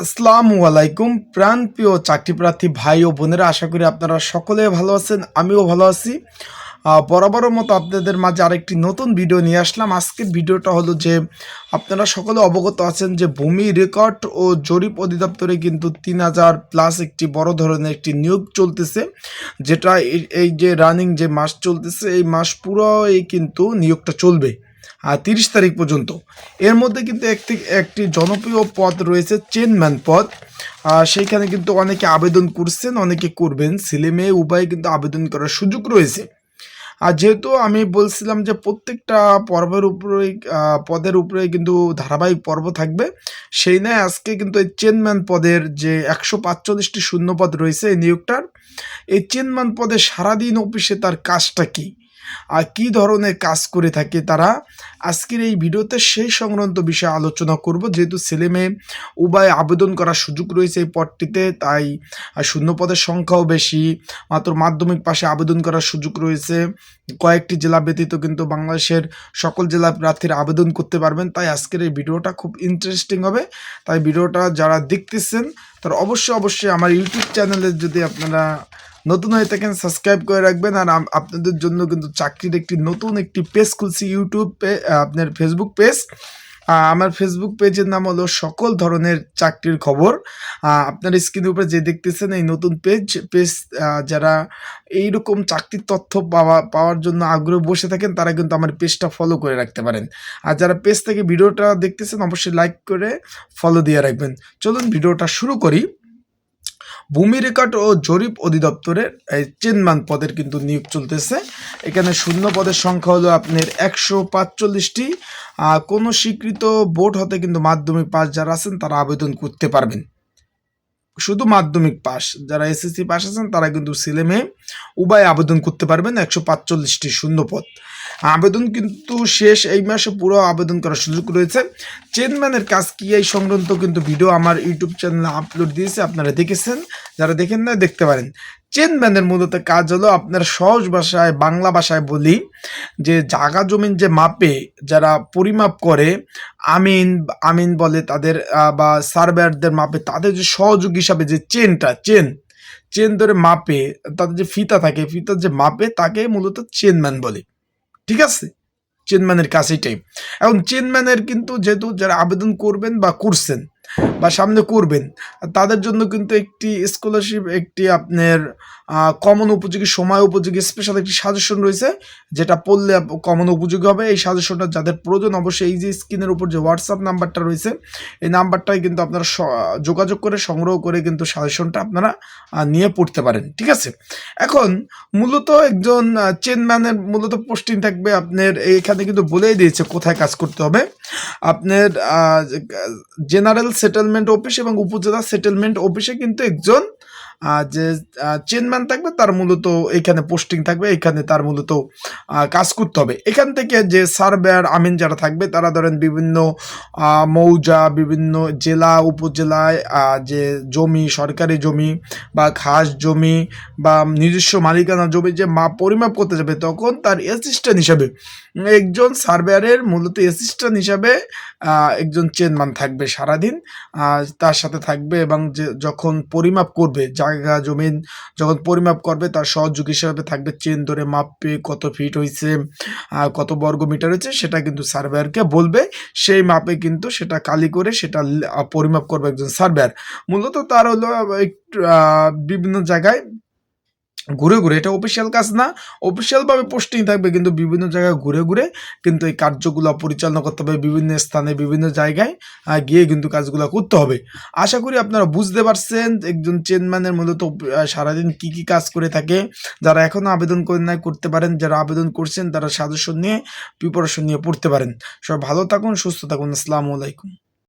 আসসালামু আলাইকুম প্রাণ প্রিয় চাকরি প্রার্থী ভাই ও বোনেরা, আশা করি আপনারা সকলে ভালো আছেন, আমিও ভালো আছি। বরাবরের মতো আপনাদের মাঝে আরেকটি নতুন ভিডিও নিয়ে আসলাম। আজকের ভিডিওটা হলো যে, আপনারা সকলে অবগত আছেন যে, ভূমি রেকর্ড ও জরিপ অধিদপ্তরে কিন্তু তিন হাজার প্লাস একটি বড় ধরনের একটি নিয়োগ চলতেছে, যেটা এই- যে রানিং যে মাস চলতেছে, এই মাস পুরো এই কিন্তু নিয়োগটা চলবে। তিরিশ তারিখ পর্যন্ত। এর মধ্যে কিন্তু একটি একটি জনপ্রিয় পদ রয়েছে চেনম্যান পদ। আর সেইখানে কিন্তু অনেকে আবেদন করছেন অনেকে করবেন। ছেলে মেয়ে উভয় কিন্তু আবেদন করার সুযোগ রয়েছে। আর যেহেতু আমি বলছিলাম যে প্রত্যেকটা পর্বের উপরেই আহ, পদের উপরে কিন্তু ধারাবাহিক পর্ব থাকবে সেই নয় আজকে কিন্তু এই চেনম্যান পদের যে একশো পাঁচচল্লিশটি শূন্য পদ রয়েছে এই নিয়োগটার এই চেনম্যান পদে সারাদিন অফিসে তার কাজটা কী? আর কী ধরনের কাজ করে থাকে তারা, আজকের এই ভিডিওতে সেই সংক্রান্ত বিষয়ে আলোচনা করব। যেহেতু ছেলে মেয়ে উভয় আবেদন করার সুযোগ রয়েছে এই পদটিতে, তাই আর শূন্য পদের সংখ্যাও বেশি। মাত্র মাধ্যমিক পাশে আবেদন করার সুযোগ রয়েছে। কয়েকটি জেলা ব্যতীত কিন্তু বাংলাদেশের সকল জেলা প্রার্থীরা আবেদন করতে পারবেন। তাই আজকের এই ভিডিওটা খুব ইন্টারেস্টিং হবে। তাই ভিডিওটা যারা দেখতেছেন, তারা অবশ্যই অবশ্যই আমার ইউটিউব চ্যানেলে যদি আপনারা নতুন হয়ে থাকেন সাবস্ক্রাইব করে রাখবেন। আর আপনাদের জন্য কিন্তু চাকরির একটি নতুন একটি পেজ খুলছি ইউটিউবে আপনার ফেসবুক পেজ আমার ফেসবুক পেজের নাম হলো সকল ধরনের চাকরির খবর। আপনার স্ক্রিনের উপরে যে দেখতেছেন, এই নতুন পেজ পেজ যারা এইরকম চাকরির তথ্য পাওয়া, পাওয়ার জন্য আগ্রহ বসে থাকেন, তারা কিন্তু আমার পেজটা ফলো করে রাখতে পারেন। আর যারা পেজ থেকে ভিডিওটা দেখতেছেন, অবশ্যই লাইক করে ফলো দিয়ে রাখবেন। চলুন ভিডিওটা শুরু করি। ভূমি রেকর্ড ও জরিপ অধিদপ্তরের, এই চেনমান পদের কিন্তু নিয়োগ চলতেছে। এখানে শূন্য পদের সংখ্যা হলো আপনার একশো পাঁচচল্লিশটি। কোনো স্বীকৃত বোর্ড হতে কিন্তু মাধ্যমিক পাস যারা আছেন, তারা আবেদন করতে পারবেন। শুধু মাধ্যমিক পাস যারা এসএসসি পাস আছেন, তারা কিন্তু ছেলে মেয়ে, উভয় আবেদন করতে পারবেন একশো পাঁচচল্লিশটি শূন্য পদ। আবেদন কিন্তু শেষ এই মাসে পুরো আবেদন করার সুযোগ রয়েছে। চেনম্যানের কাজ কি এই সংক্রান্ত কিন্তু ভিডিও আমার ইউটিউব চ্যানেলে আপলোড দিয়েছে, আপনারা দেখেছেন। যারা দেখেন না, দেখতে পারেন। চেন চেনম্যানের মূলত কাজ হলো আপনার সহজ ভাষায় বাংলা ভাষায় বলি যে জাগা জমিন যে মাপে যারা পরিমাপ করে, আমিন আমিন বলে তাদের বা সার্ভেয়ারদের মাপে তাদের যে সহযোগ হিসাবে যে চেনটা চেন চেন ধরে মাপে তাদের যে ফিতা থাকে, ফিতার যে মাপে তাকে মূলত চেনম্যান বলে। ঠিক আছে? চেনম্যানের কাজ এটাই। এখন চেনম্যানের কিন্তু যেহেতু যারা আবেদন করবেন বা করছেন বা সামনে করবেন। তাদের জন্য কিন্তু একটি স্কলারশিপ একটি আপনার কমন উপযোগী, সময় উপযোগী স্পেশাল একটি সাজেশন রয়েছে, যেটা পড়লে কমন উপযোগী হবে। এই সাজেশনটা যাদের প্রয়োজন, অবশ্যই এই যে স্ক্রিনের উপর যে হোয়াটসঅ্যাপ নাম্বারটা রয়েছে, এই নাম্বারটাই কিন্তু আপনারা যোগাযোগ করে, সংগ্রহ করে কিন্তু সাজেশনটা আপনারা নিয়ে পড়তে পারেন, ঠিক আছে? এখন মূলত একজন চেনম্যানের মূলত পোস্টিং থাকবে আপনার, এখানে কিন্তু বলেই দিয়েছে কোথায় কাজ করতে হবে। আপনার জেনারেল সেটেলমেন্ট অফিস এবং উপজেলা সেটেলমেন্ট অফিসে কিন্তু একজন যে চেন চেনম্যান থাকবে, তার মূলত এখানে পোস্টিং থাকবে, এখানে তার মূলত কাজ করতে হবে। এখান থেকে যে সার্ভেয়ার আমিন যারা থাকবে, তারা ধরেন বিভিন্ন মৌজা, বিভিন্ন জেলা, উপজেলায় যে জমি, সরকারি জমি বা খাস জমি বা নিজস্ব মালিকানা জমি যে মা, পরিমাপ করতে যাবে, তখন তার অ্যাসিস্ট্যান্ট হিসাবে, একজন সার্ভেয়ারের মূলত অ্যাসিস্ট্যান্ট হিসাবে একজন চেনম্যান থাকবে সারাদিন। তার সাথে থাকবে এবং যে, যখন পরিমাপ করবে জায়গা জমিন যখন পরিমাপ করবে তার সহযোগ হিসাবে থাকবে চেন ধরে মাপবে কত ফিট হয়েছে কত বর্গ মিটার হয়েছে সেটা কিন্তু সার্ভেয়ারকে বলবে। সেই মাপে কিন্তু সেটা কালি করে সেটা পরিমাপ করবে একজন সার্ভেয়ার। মূলত তার হলো বিভিন্ন জায়গায় ঘুরে ঘুরে, এটা অফিসিয়াল কাজ না অফিসিয়ালভাবে পোস্টিং থাকবে, কিন্তু বিভিন্ন জায়গায় ঘুরে ঘুরে কিন্তু এই কার্যগুলো পরিচালনা করতে হবে, বিভিন্ন স্থানে, বিভিন্ন জায়গায় গিয়ে কিন্তু কাজগুলো করতে হবে। আশা করি আপনারা বুঝতে পারছেন, একজন চেনম্যানের মূলত সারাদিন কি কি কাজ করে থাকে, যারা এখনও আবেদন করে নাই, করতে পারেন, যারা আবেদন করছেন, তারা সাজেশন নিয়ে প্রিপারেশন নিয়ে পড়তে পারেন। সবাই ভালো থাকুন, সুস্থ থাকুন, আসসালামু আলাইকুম।